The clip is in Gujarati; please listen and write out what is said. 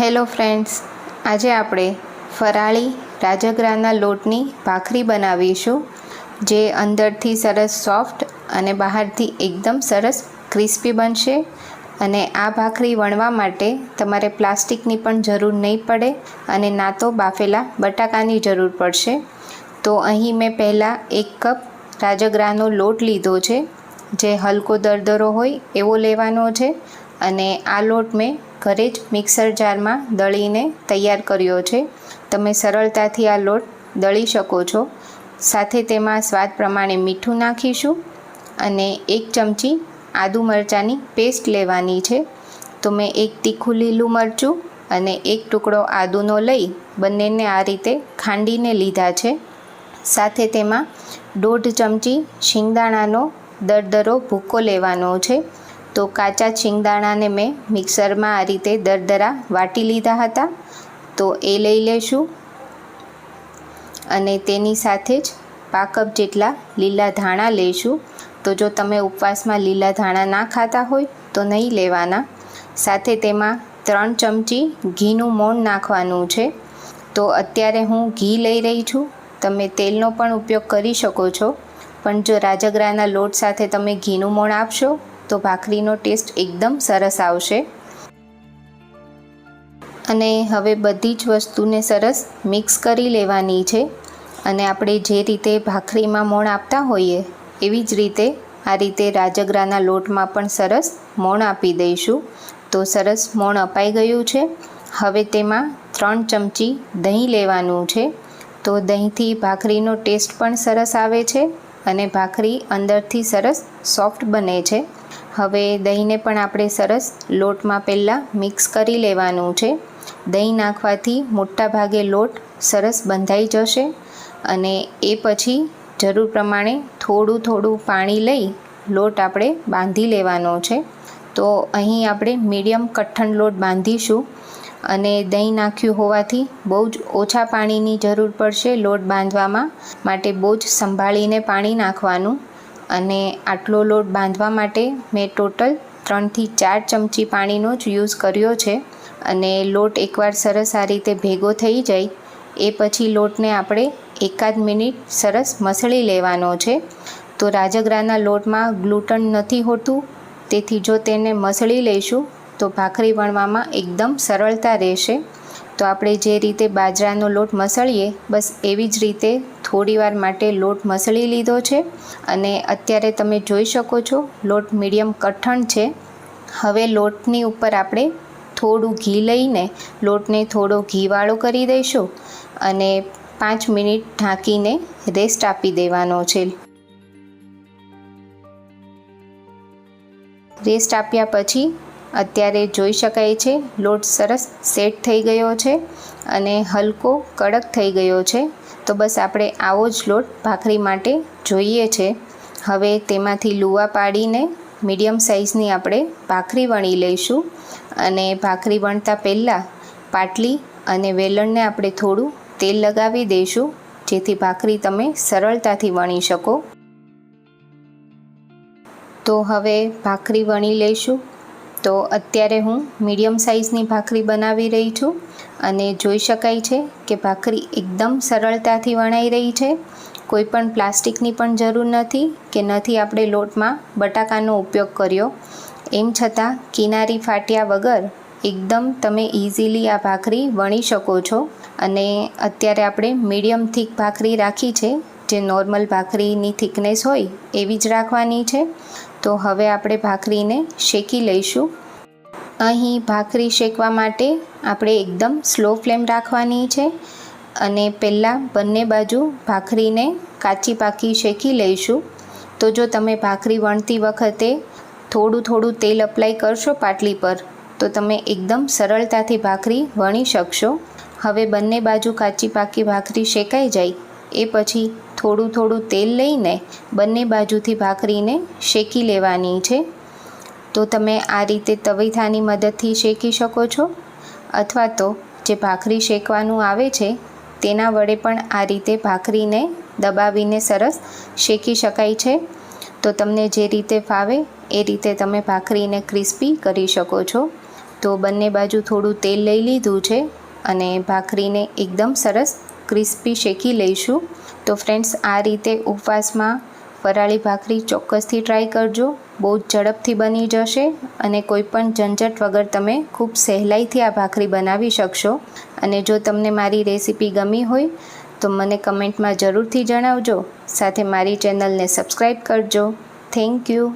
હેલો ફ્રેન્ડ્સ, આજે આપણે ફરાળી રાજગરાના લોટની ભાખરી બનાવીશું, જે અંદરથી સરસ સોફ્ટ અને બહારથી એકદમ સરસ ક્રિસ્પી બનશે અને આ ભાખરી વણવા માટે તમારે પ્લાસ્ટિકની પણ જરૂર નહીં પડે અને ના તો બાફેલા બટાકાની જરૂર પડશે. તો અહીં મેં પહેલાં એક કપ રાજગરાનો લોટ લીધો છે, જે હલકો દરદરો હોય એવો લેવાનો છે અને આ લોટ મેં ઘરે જ મિક્સર જારમાં દળીને તૈયાર કર્યો છે. તમે સરળતાથી આ લોટ દળી શકો છો. સાથે તેમાં સ્વાદ પ્રમાણે મીઠું નાખીશું અને એક ચમચી આદુ મરચાંની પેસ્ટ લેવાની છે. તો મેં એક તીખું લીલું મરચું અને એક ટુકડો આદુનો લઈ બંનેને આ રીતે ખાંડીને લીધા છે. સાથે તેમાં દોઢ ચમચી શિંગદાણાનો દરદરો ભૂકો લેવાનો છે. તો કાચા શિંગદાણાને મેં મિક્સરમાં આ રીતે દરદરા વાટી લીધા હતા. તો એ લઈ લેશું અને તેની સાથે જ પાકપ જેટલા લીલા ધાણા લઈશું. તો જો તમે ઉપવાસમાં લીલા ધાણા ના ખાતા હોય, તો નહીં લેવાના. સાથે તેમાં ત્રણ ચમચી ઘીનું મોણ નાખવાનું છે. તો અત્યારે હું ઘી લઈ રહી છું. તમે તેલનો પણ ઉપયોગ કરી શકો છો. પણ જો રાજગરાના લોટ સાથે તમે ઘીનું મોણ આપશો તો ભાખરીનો ટેસ્ટ એકદમ સરસ આવશે. અને હવે બધી જ વસ્તુને સરસ મિક્સ કરી લેવાની છે. અને આપણે જે રીતે ભાખરીમાં મોણ આપતા હોઈએ, એવી જ રીતે આ રીતે રાજગરાના લોટમાં પણ સરસ મોણ આપી દઈશું. તો સરસ મોણ અપાઈ ગયું છે. હવે તેમાં ત્રણ ચમચી દહીં લેવાનું છે. તો દહીંથી ભાખરીનો ટેસ્ટ પણ સરસ આવે છે અને ભાખરી અંદરથી સરસ સોફ્ટ બને છે. હવે દહીંને પણ આપણે સરસ લોટમાં પહેલાં મિક્સ કરી લેવાનું છે. દહીં નાખવાથી મોટા ભાગે લોટ સરસ બંધાઈ જશે અને એ પછી જરૂર પ્રમાણે થોડું થોડું પાણી લઈ લોટ આપણે બાંધી લેવાનો છે. તો અહીં આપણે મીડિયમ કઠણ લોટ બાંધીશું અને દહીં નાખ્યું હોવાથી બહુ જ ઓછા પાણીની જરૂર પડશે લોટ બાંધવામાં. માટે બહુ જ સંભાળીને પાણી નાખવાનું. અને આટલો લોટ બાંધવા માટે મેં ટોટલ ત્રણથી ચાર ચમચી પાણીનો જ યુઝ કર્યો છે. અને લોટ એકવાર સરસ આ રીતે ભેગો થઈ જાય, એ પછી લોટને આપણે એકાદ મિનિટ સરસ મસળી લેવાનો છે. તો રાજગરાના લોટમાં ગ્લુટન નથી હોતું, તેથી જો તેને મસળી લઈશું, તો ભાખરી વણવામાં એકદમ સરળતા રહેશે. તો આપણે જે રીતે બાજરાનો લોટ મસળીએ, બસ એવી જ રીતે થોડીવાર માટે લોટ મસળી લીધો છે અને અત્યારે તમે જોઈ શકો છો, લોટ મીડિયમ કઠણ છે. હવે લોટની ઉપર આપણે થોડું ઘી લઈને લોટને થોડો ઘીવાળો કરી દઈશું અને પાંચ મિનિટ ઢાંકીને રેસ્ટ આપી દેવાનો છે. રેસ્ટ આપ્યા પછી અત્યારે જોઈ શકાય છે, લોટ સરસ સેટ થઈ ગયો છે અને હલકો કડક થઈ ગયો છે. તો બસ આપણે આવો જ લોટ ભાખરી માટે જોઈએ છે. હવે તેમાંથી લુવા પાડીને મીડિયમ સાઇઝની આપણે ભાખરી વણી લઈશું અને ભાખરી વણતા પહેલાં પાટલી અને વેલણને આપણે થોડું તેલ લગાવી દઈશું, જેથી ભાખરી તમે સરળતાથી વણી શકો. તો હવે ભાખરી વણી લઈશું. તો અત્યારે હું મીડિયમ સાઇઝની ભાખરી બનાવી રહી છું અને જોઈ શકાય છે કે ભાખરી એકદમ સરળતાથી વણાઈ રહી છે. કોઈ પણ પ્લાસ્ટિકની પણ જરૂર નથી કે નથી આપણે લોટમાં બટાકાનો ઉપયોગ કર્યો. એમ છતાં કિનારી ફાટ્યા વગર એકદમ તમે ઇઝીલી આ ભાખરી વણી શકો છો અને અત્યારે આપણે મીડિયમ થીક ભાખરી રાખી છે. જે નોર્મલ ભાખરીની થિકનેસ હોય એવી જ રાખવાની છે. તો હવે આપણે ભાખરીને શેકી લઈશું. અહીં ભાખરી શેકવા માટે આપણે એકદમ સ્લો ફ્લેમ રાખવાની છે અને પહેલાં બંને બાજુ ભાખરીને કાચી પાકી શેકી લઈશું. તો જો તમે ભાખરી વણતી વખતે થોડું થોડું તેલ અપ્લાય કરશો પાટલી પર, તો તમે એકદમ સરળતાથી ભાખરી વણી શકશો. હવે બંને બાજુ કાચી પાકી ભાખરી શેકાઈ જાય. એ પછી થોડું થોડું તેલ લઈને બંને બાજુથી ભાખરીને શેકી લેવાની છે. તો તમે આ રીતે તવીથાની મદદથી શેકી શકો છો અથવા તો જે ભાખરી શેકવાનું આવે છે તેના વડે પણ આ રીતે ભાખરીને દબાવીને સરસ શેકી શકાય છે. તો તમને જે રીતે ફાવે એ રીતે તમે ભાખરીને ક્રિસ્પી કરી શકો છો. તો બંને બાજુ થોડું તેલ લઈ લીધું છે અને ભાખરીને એકદમ સરસ ક્રિસ્પી શેકી લઈશું. તો ફ્રેન્ડ્સ, આ રીતે ઉપવાસમાં વરાળી ભાખરી ચોક્કસથી ટ્રાય કરજો. બહુ જ ઝડપથી બની જશે અને કોઈપણ ઝંઝટ વગર તમે ખૂબ સહેલાઈથી આ ભાખરી બનાવી શકશો. અને જો તમને મારી રેસીપી ગમી હોય, તો મને કમેન્ટમાં જરૂરથી જણાવજો. સાથે મારી ચેનલને સબસ્ક્રાઈબ કરજો. Thank you.